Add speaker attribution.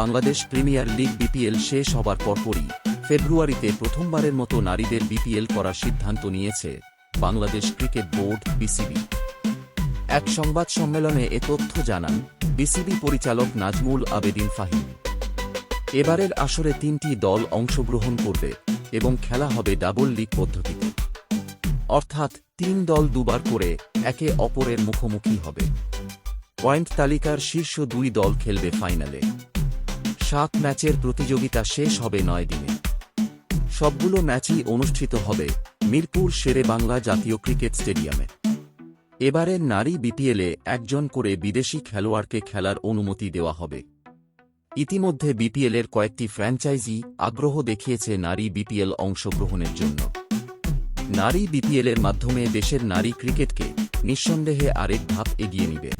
Speaker 1: Bangladesh premier league BPL শেষ হবার পরপরই ফেব্রুয়ারিতে প্রথমবারের মতো নারীদের বিপিএল করার সিদ্ধান্ত নিয়েছে বাংলাদেশ ক্রিকেট বোর্ড, বিসিবি। এক সংবাদ সম্মেলনে এ তথ্য জানান বিসিবি পরিচালক নাজমুল আবেদিন ফাহিম। এবারের আসরে তিনটি দল অংশগ্রহণ করবে এবং খেলা হবে ডাবল লিগ পদ্ধতিতে। অর্থাৎ তিন দল দুবার করে একে অপরের মুখোমুখি হবে। পয়েন্ট তালিকার শীর্ষ দুই দল খেলবে ফাইনালে। সাত ম্যাচের প্রতিযোগিতা শেষ হবে নয় দিনে। সবগুলো ম্যাচই অনুষ্ঠিত হবে মিরপুর শেরে বাংলা জাতীয় ক্রিকেট স্টেডিয়ামে। এবারের নারী বিপিএলে একজন করে বিদেশি খেলোয়াড়কে খেলার অনুমতি দেওয়া হবে। ইতিমধ্যে বিপিএলের কয়েকটি ফ্র্যাঞ্চাইজি আগ্রহ দেখিয়েছে নারী বিপিএল অংশগ্রহণের জন্য। নারী বিপিএলের মাধ্যমে দেশের নারী ক্রিকেটকে নিঃসন্দেহে আরেক ধাপ এগিয়ে নিবে।